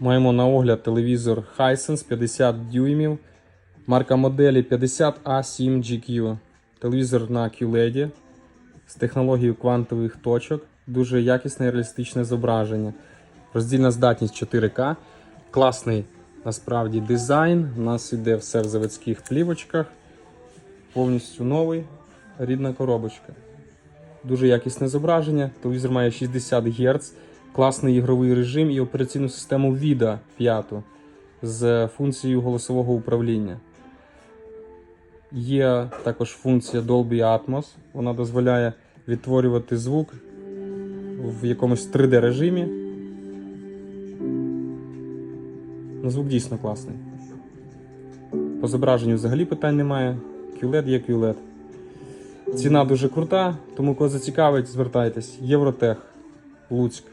Маємо на огляд телевізор Hisense 50 дюймів. Марка моделі 50A7GQ. Телевізор на QLED з технологією квантових точок. Дуже якісне і реалістичне зображення. Роздільна здатність 4К. Класний насправді дизайн. У нас іде все в заводських плівочках. Повністю новий. Рідна коробочка. Дуже якісне зображення. Телевізор має 60 Гц, класний ігровий режим і операційну систему VIDA 5 з функцією голосового управління. Є також функція Dolby Atmos. Вона дозволяє відтворювати звук в якомусь 3D режимі. Ну, звук дійсно класний. По зображенню взагалі питань немає. QLED є QLED. Ціна дуже крута, тому кого зацікавить, звертайтесь. Євротех, Луцьк.